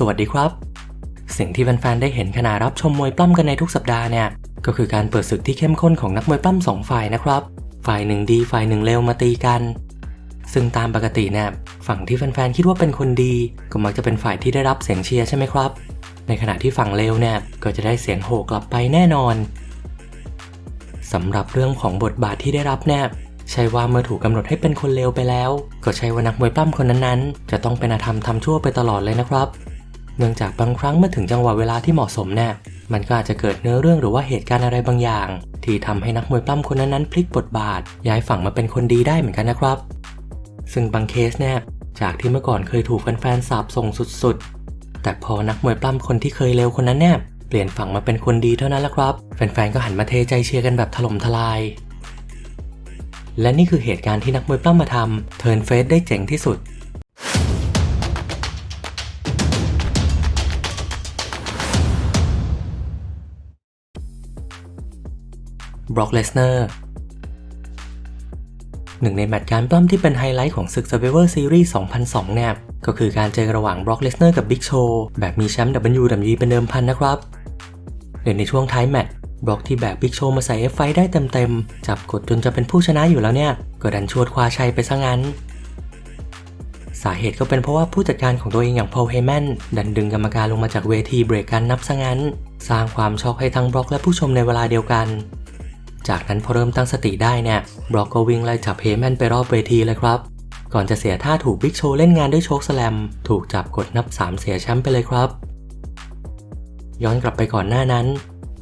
สวัสดีครับ สิ่งที่แฟนๆได้เห็นขณะรับชมมวยปล้ำกันในทุกสัปดาห์เนี่ย ก็คือการเปิดศึกที่เข้มข้นของนักมวยปล้ำสองฝ่ายนะครับ ฝ่ายหนึ่งดีฝ่ายหนึ่งเลวมาตีกัน ซึ่งตามปกติเนี่ยฝั่งที่แฟนๆคิดว่าเป็นคนดี ก็มักจะเป็นฝ่ายที่ได้รับเสียงเชียร์ใช่ไหมครับ ในขณะที่ฝั่งเลวเนี่ยก็จะได้เสียงโห่กลับไปแน่นอนสำหรับเรื่องของบทบาทที่ได้รับเนี่ยใช่ว่าเมื่อถูกกำหนดให้เป็นคนเลวไปแล้ว ก็ใช่ว่านักมวยปล้ำคนนั้นๆ จะต้องเป็นอาธรรมทำชั่วไปตลอดเลยนะครับ เนื่องจากบางครั้งเมื่อถึงจังหวะเวลาที่เหมาะสมเนี่ยมันก็อาจจะเกิดเนื้อเรื่องหรือว่าเหตุการณ์อะไรบางอย่าง ที่ทำให้นักมวยปล้ำคนนั้นๆพลิกบทบาท ย้ายฝั่งมาเป็นคนดีได้เหมือนกันนะครับ ซึ่งบางเคสเนี่ยจากที่เมื่อก่อนเคยถูกแฟนๆสาบส่งสุดๆ แต่พอนักมวยปล้ำคนที่เคยเลวคนนั้นเนี่ยเปลี่ยนฝั่งมาเป็นคนดีเท่านั้นแหละครับ แฟนๆก็หันมาเทใจเชียร์กันแบบถล่มทลาย และนี่คือเหตุการณ์ที่นักมวยปล้ำมาทำเทิร์นเฟสได้เจ๋งที่สุด บร็อกเลสเนอร์หนึ่งในแมตช์การปล้ำที่เป็นไฮไลท์ของศึก Survivor Series 2002 เนี่ย ก็คือการเจอระหว่างบร็อกเลสเนอร์กับบิ๊กโชแบบมีแชมป์ WWE เป็นเดิมพันนะครับโดยในช่วงท้ายแมตช์บล็อกที่แบกบิ๊กโชมาใส่เอฟไฟได้เต็มๆ จับกดจนจะเป็นผู้ชนะอยู่แล้วเนี่ย ก็ดันชวดคว้าชัยไปซะงั้น สาเหตุก็เป็นเพราะว่าผู้จัดการของตัวเองอย่างพอลเฮแมนดันดึงกรรมการลงมาจากเวทีเบรกการนับซะงั้น สร้างความช็อกให้ทั้งบล็อกและผู้ชมในเวลาเดียวกัน จากนั้นพอเริ่มตั้งสติได้เนี่ยบล็อกก็วิ่งไล่จับเฮแมนไปรอบเวทีเลยครับ ก่อนจะเสียท่าถูกบิ๊กโชเล่นงานด้วยโชคสแลม ถูกจับกดนับ 3 เสียแชมป์ไปเลยครับ ย้อนกลับไปก่อนหน้านั้น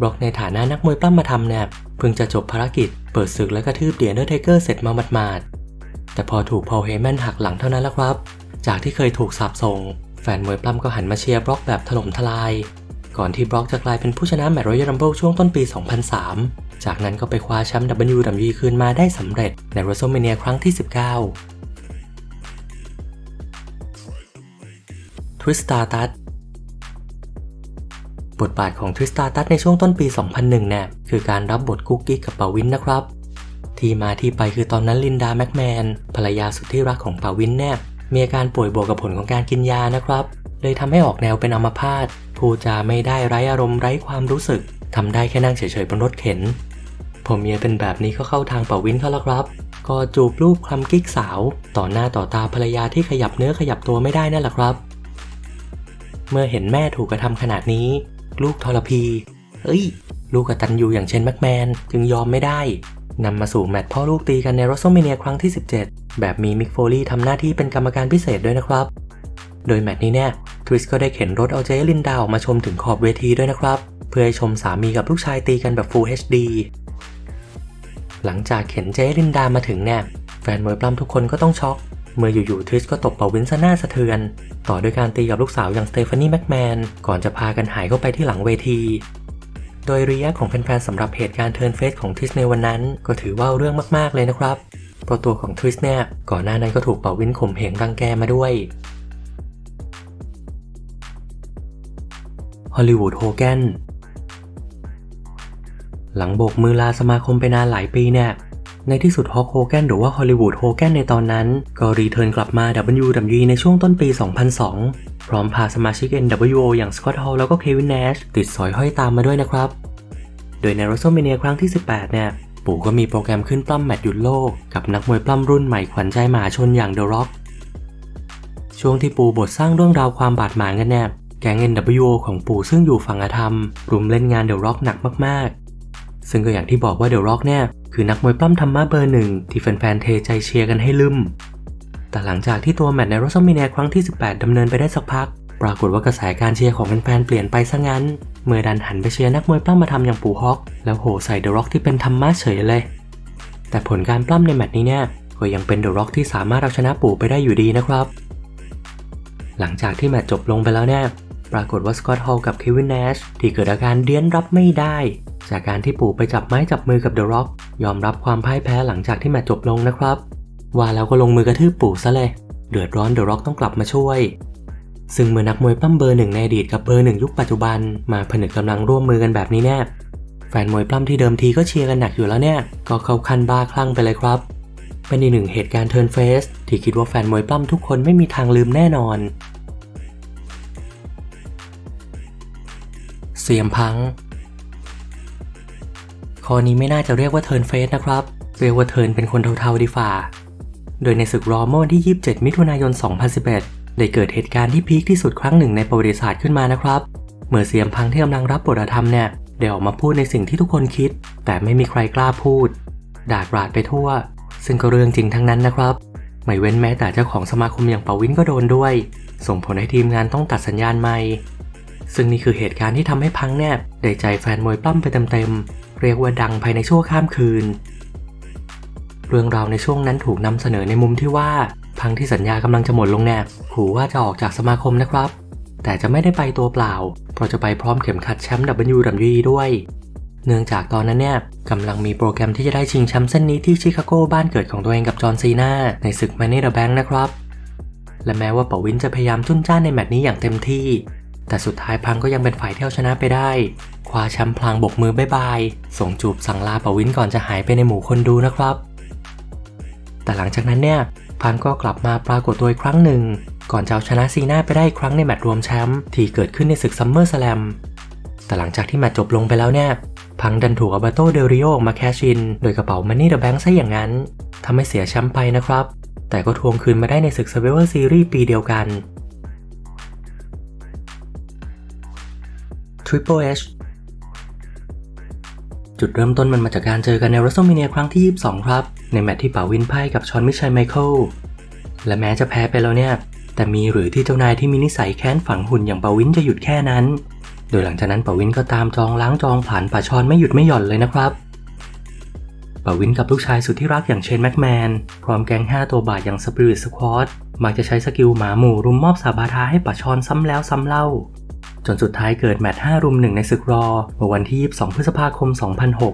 บล็อกในฐานะนักมวยปล้ำมาทำเนี่ยเพิ่งจะจบภารกิจ เปิดศึกและกระทืบเดียนเดอร์เทเกอร์เสร็จมาหมาดๆแต่พอถูกพอลเฮแมนหักหลังเท่านั้นแล้วครับ จากที่เคยถูกสาบส่งแฟนมวยปล้ำก็หันมาเชียร์บล็อกแบบถล่มทลาย ก่อนที่บล็อกจะกลายเป็นผู้ชนะแมตช์รอยัลรัมเบิลช่วงต้นปี 2003 จากนั้นก็ไปคว้าแชมป์ WWE คืนมาได้สำเร็จใน WrestleMania ครั้งที่ 19ทวิสตาตัสบทบาทของทวิสตาตัสในช่วงต้นปี 2001 เนี่ย คือการรับบทกุ๊กกิ๊กกับปาวินนะครับ ที่มาที่ไปคือตอนนั้นลินดาแม็กแมน ภรรยาสุดที่รักของปาวินเนี่ย มีอาการป่วยบวกกับผลของการกินยานะครับ เลยทำให้ออกแนวเป็นอัมพาตพูดจาไม่ได้ไร้อารมณ์ไร้ความรู้สึกทำได้แค่นั่งเฉยๆบนรถเข็น พอเมียเป็นแบบนี้ก็เข้าทางปาวินเขาแล้วครับ ก็จูบลูกคลำกิ๊กสาว ต่อหน้าต่อตาภรรยาที่ขยับเนื้อขยับตัวไม่ได้นั่นแหละครับ เมื่อเห็นแม่ถูกกระทำขนาดนี้ ลูกทรพี เอ้ย ลูกกตันยูอย่างเช่นแม็กแมน จึงยอมไม่ได้นำมาสู่แมตช์พ่อลูกตีกันในร s ส l m a เ n ียครั้งที่ 17 แบบมีมิกโฟลี่ทำหน้าที่เป็นกรรมการพิเศษด้วยนะครับ โดยแมตช์นี้เนี่ยทวิสก็ได้เข็นรถเอาเจลินดาวมาชมถึงขอบเวทีด้วยนะครับ เพื่อให้ชมสามีกับลูกชายตีกันแบบ Full HD หลังจากเข็นเจลินดามาถึงเนี่ยแฟนมวยปล้ำทุกคนก็ต้องช็อก เมื่ออยู่ๆทวิสก็ตบเป่าวินซะหน้าสะเทือน ต่อด้วยการตีกับลูกสาวอย่างสเตฟานีแม็กแมน ก่อนจะพากันหายเข้าไปที่หลังเวที โดยรีแอคของแฟนๆสำหรับเหตุการณ์เทิร์นเฟสของทวิสในวันนั้น ก็ถือว่าเรื่องมากๆเลยนะครับเพราะตัวของทวิสเนี่ยก่อนหน้านั้นก็ถูกเป่าวินข่มเหงรังแกมาด้วยฮอลลีวูดโฮแกน หลังโบกมือลาสมาคมไปนานหลายปีเนี่ย ในที่สุดฮอกโฮแกนหรือว่าฮอลลีวูดโฮแกนในตอนนั้น ก็รีเทิร์นกลับมา WWE ในช่วงต้นปี 2002 พร้อมพาสมาชิก NWO อย่างสกอตฮอลแล้วก็เควินเนชติดสอยห้อยตามมาด้วยนะครับ โดยใน WrestleMania ครั้งที่ 18 เนี่ย ปู่ก็มีโปรแกรมขึ้นปล้ำแมตช์หยุดโลกกับนักมวยปล้ำรุ่นใหม่ขวัญใจมหาชนอย่าง The Rock ช่วงที่ปู่บทสร้างเรื่องราวความบาดหมางกันเนี่ยแก๊ง NWO ของปู่ซึ่งอยู่ฝั่งอธรรมรุมเล่นงาน The Rock หนักมากๆ ซึ่งก็อย่างที่บอกว่า The Rock เนี่ยคือนักมวยปล้ำธรรมะเบอร์หนึ่งที่แฟนๆเทใจเชียร์กันให้ลืมแต่หลังจากที่ตัวแมตช์ใน WrestleMania ครั้งที่ 18ดำเนินไปได้สักพัก ปรากฏว่ากระแสการเชียร์ของแฟนๆเปลี่ยนไปซะงั้น เมื่อดันหันไปเชียร์นักมวยปล้ำมาทำอย่างปูฮอก แล้วโหใส่ The Rock ที่เป็นธรรมะเฉยเลย แต่ผลการปล้ำในแมตช์นี้เนี่ยก็ยังเป็น The Rock ที่สามารถเอาชนะปู่ไปได้อยู่ดีนะครับ หลังจากที่แมตช์จบลงไปแล้วเนี่ยปรากฏว่าสกอตฮอลกับเควินเนชที่เกิดอาการเดี้ยนรับไม่ได้ จากการที่ปู่ไปจับไม้จับมือกับเดอะร็อกยอมรับความพ่ายแพ้หลังจากที่แมตช์จบลงนะครับ ว่าแล้วก็ลงมือกระทืบปู่ซะเลย เดือดร้อนเดอะร็อกต้องกลับมาช่วย ซึ่งเมื่อนักมวยปั้มเบอร์หนึ่งในอดีตกับเบอร์หนึ่งยุคปัจจุบันมาผนึกกำลังร่วมมือกันแบบนี้แน่แฟนมวยปล้ำที่เดิมทีก็เชียร์กันหนักอยู่แล้วเนี่ยก็เข้าขั้นบ้าคลั่งไปเลยครับเป็นอีกหนึ่งเหตุการณ์เทิร์นเฟสที่คิดว่าแฟนมวยปล้ำทุกคนไม่มีทางลืมแน่นอนเซียมพัง ข้อนี้ไม่น่าจะเรียกว่าเทิร์นเฟสนะครับ เรียกว่าเทิร์นเป็นคนเทาๆดีฝ่า โดยในศึกรอเมื่อวันที่ 27 มิถุนายน 2011 ได้เกิดเหตุการณ์ที่พีคที่สุดครั้งหนึ่งในประวัติศาสตร์ขึ้นมานะครับ เมื่อเสียมพังที่กำลังรับบทธรรมเนี่ยได้ออกมาพูดในสิ่งที่ทุกคนคิด แต่ไม่มีใครกล้าพูดด่ากราดไปทั่ว ซึ่งก็เรื่องจริงทั้งนั้นนะครับ ไม่เว้นแม้แต่เจ้าของสมาคมอย่างเปาวินก็โดนด้วย ส่งผลให้ทีมงานต้องตัดสัญญาณใหม่ซึ่งนี่คือเหตุการณ์ที่ทำให้พังแนบได้ใจแฟนมวยปล้ำไปเต็มๆ เรียกว่าดังภายในชั่วข้ามคืน เรื่องราวในช่วงนั้นถูกนำเสนอในมุมที่ว่าพังที่สัญญากำลังจะหมดลงแนบขู่ว่าจะออกจากสมาคมนะครับ แต่จะไม่ได้ไปตัวเปล่า เพราะจะไปพร้อมเข็มขัดแชมป์ WWE ด้วย เนื่องจากตอนนั้นเนี่ยกำลังมีโปรแกรมที่จะได้ชิงแชมป์เส้นนี้ที่ชิคาโกบ้านเกิดของตัวเองกับจอห์นซีนาในศึก Money in the Bank นะครับและแม้ว่าปวินจะพยายามจุนจ้านในแมตช์นี้อย่างเต็มที่ แต่สุดท้ายพังก็ยังเป็นฝ่ายเที่เอาชนะไปได้ คว้าแชมป์พลางบกมือบายบาย ส่งจูบสั่งลาปวินก่อนจะหายไปในหมู่คนดูนะครับ แต่หลังจากนั้นเนี่ย พังก็กลับมาปรากฏตัวอีกครั้งหนึ่ง ก่อนจะเอาชนะซีน่าไปได้อีกครั้งในแมตช์รวมแชมป์ที่เกิดขึ้นในศึกซัมเมอร์สแลมแต่หลังจากที่แมตช์จบลงไปแล้วเนี่ย พังดันถูกอัลเบโตเดริโอมาแคชชิน โดยกระเป๋ามันนี่เดอะแบงค์ซะอย่างนั้นทำให้เสียแชมป์ไปนะครับ แต่ก็ทวงคืนมาได้ในศึก Survivor Series ปีเดียวกัน Triple H จุดเริ่มต้นมันมาจากการเจอกันใน WrestleMania ครั้งที่ 22 ครับ ในแมตช์ที่ป่าวินไพ่กับชอนมิชัยไมเคิล และแม้จะแพ้ไปแล้วเนี่ย แต่มีหรือที่เจ้านายที่มีนิสัยแค้นฝังหุ่นอย่างป่าวินจะหยุดแค่นั้น โดยหลังจากนั้นป่าวินก็ตามจองล้างจองผ่านป่าชอนไม่หยุดไม่หย่อนเลยนะครับป่าวินกับลูกชายสุดที่รักอย่างเชนแม็กแมน พร้อมแก๊ง 5 ตัวบาดอย่างสปิริตสควอตมักจะใช้สกิลหมาหมู่รุมมอบสาบาทาให้ป่าชอนซ้ำแล้วซ้ำเล่า จนสุดท้ายเกิดแมตช์5รุมหนึ่งในศึกรอเมื่อวันที่ 22 พฤษภาคม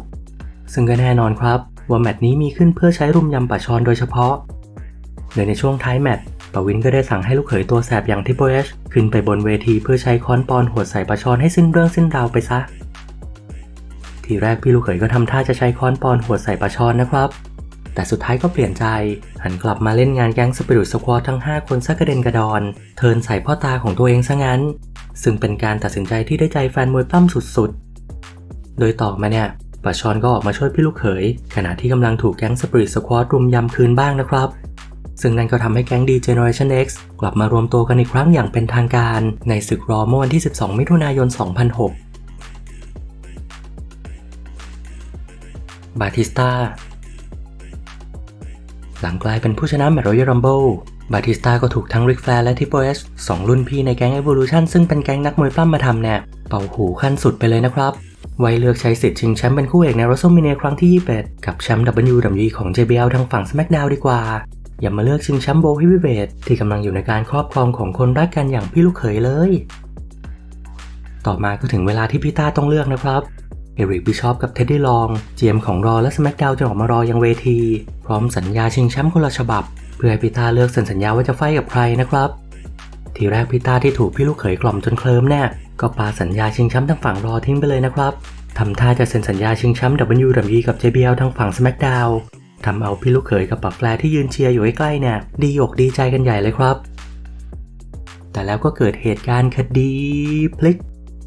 2006 ซึ่งก็แน่นอนครับ ว่าแมตช์นี้มีขึ้นเพื่อใช้รุมยำป่าชอนโดยเฉพาะโดยในช่วงท้ายแมตช์ปวินก็ได้สั่งให้ลูกเขยตัวแสบอย่างทิปเปิลเอชขึ้นไปบนเวทีเพื่อใช้ค้อนปอนหัวใส่ป่าชอนให้สิ้นเรื่องสิ้นราวไปซะ ทีแรกพี่ลูกเขยก็ทำท่าจะใช้ค้อนปอนหัวใส่ป่าชอนนะครับ แต่สุดท้ายก็เปลี่ยนใจ หันกลับมาเล่นงานแก๊งสปิริตสควอตทั้ง 5 คนซะกระเด็นกระดอน เทินใส่พ่อตาของตัวเองซะงั้น ซึ่งเป็นการตัดสินใจที่ได้ใจแฟนมวยปล้ำสุดๆ โดยต่อมาเนี่ยป่าชอนก็ออกมาช่วยพี่ลูกเขย ขณะที่กำลังถูกแก๊งสปริตสควอตรุมยำคืนบ้างนะครับ ซึ่งนั่นก็ทำให้แก๊ง D Generation X กลับมารวมตัวกันอีกครั้งอย่างเป็นทางการในศึกรอเมื่อวันที่ 12 มิถุนายน 2006 บาติสตาหลังกลายเป็นผู้ชนะแมตช์รอยัลรัมเบิล บาติสตาก็ถูกทั้งริกแฟร์และทิปโปเอชสองรุ่นพี่ในแก๊ง Evolution ซึ่งเป็นแก๊งนักมวยปล้ำมาทำเนี่ยเป่าหูขั้นสุดไปเลยนะครับ ไว้เลือกใช้สิทธิ์ชิงแชมป์เป็นคู่เอกใน WrestleMania ครั้งที่ 21 กับแชมป์ WWE ของ JBL ทางฝั่ง SmackDown ดีกว่า อย่ามาเลือกชิงแชมป์โบฮฟวีเวทที่กำลังอยู่ในการครอบครองของคนรักกันอย่างพี่ลูกเขยเลย ต่อมาก็ถึงเวลาที่พี่ต้าต้องเลือกนะครับเอริกบิชอปกับเท็ดดี้ลอง เจียมของรอและ SmackDown จะออกมารอยังเวที พร้อมสัญญาชิงแชมป์คนละฉบับ พื่อให้พี่ต้าเลือกเซ็นสัญญาว่าจะไฟกับใครนะครับ ทีแรกพี่ต้าที่ถูกพี่ลูกเขยกล่อมจนเคลิ้มแน่ก็ปาสัญญาชิงแชมป์ทางฝั่งรอทิ้งไปเลยนะครับทำท่าจะเซ็นสัญญาชิงแชมป์ WWE กับ JBL ทางฝั่ง SmackDown ทำเอาพี่ลูกเขยกับปักแฟร์ที่ยืนเชียร์อยู่ใกล้ๆเนี่ยดีอกดีใจกันใหญ่เลยครับ แต่แล้วก็เกิดเหตุการณ์คดีพลิก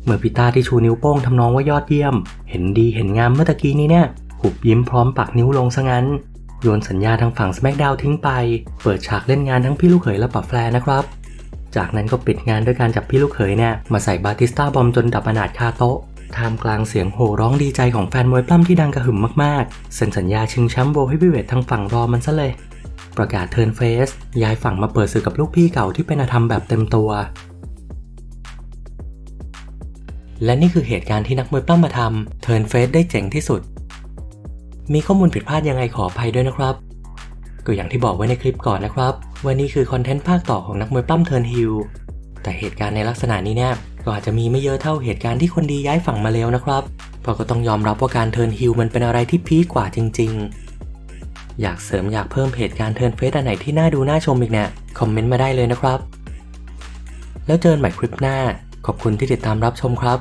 เมื่อพิต้าที่ชูนิ้วโป้งทำนองว่ายอดเยี่ยม เห็นดีเห็นงามเมื่อตะกี้นี้เนี่ยหุบยิ้มพร้อมปักนิ้วลงซะงั้น โยนสัญญาทางฝั่ง SmackDown ทิ้งไป เปิดฉากเล่นงานทั้งพี่ลูกเขยและปักแฟร์นะครับ จากนั้นก็ปิดงานด้วยการจับพี่ลูกเขยเนี่ยมาใส่บาติสต้าบอมจนดับอนาถคาโต๊ะท่ามกลางเสียงโห่ร้องดีใจของแฟนมวยปล้ำที่ดังกระหึ่มมากๆ เซ็นสัญญาชิงแชมป์โบว์เฮฟวีเวททางฝั่งรอมันซะเลย ประกาศเทิร์นเฟสย้ายฝั่งมาเปิดศึกกับลูกพี่เก่าที่เป็นอาธรรมแบบเต็มตัว และนี่คือเหตุการณ์ที่นักมวยปล้ำมาทำเทิร์นเฟสได้เจ๋งที่สุด มีข้อมูลผิดพลาดยังไงขออภัยด้วยนะครับ ก็อย่างที่บอกไว้ในคลิปก่อนนะครับว่านี่คือคอนเทนต์ภาคต่อของนักมวยปล้ำเทิร์นฮิลแต่เหตุการณ์ในลักษณะนี้เนี่ยก็อาจจะมีไม่เยอะเท่าเหตุการณ์ที่คนดีย้ายฝั่งมาแล้วนะครับเพราะก็ต้องยอมรับว่าการเทิร์นฮิลมันเป็นอะไรที่พีคกว่าจริง ๆ อยากเสริมอยากเพิ่มเพจการณ์เทิร์นเฟสอันไหนที่น่าดูน่าชมอีกเนี่ยคอมเมนต์มาได้เลยนะครับ แล้วเจอกันใหม่คลิปหน้า ขอบคุณที่ติดตามรับชมครับ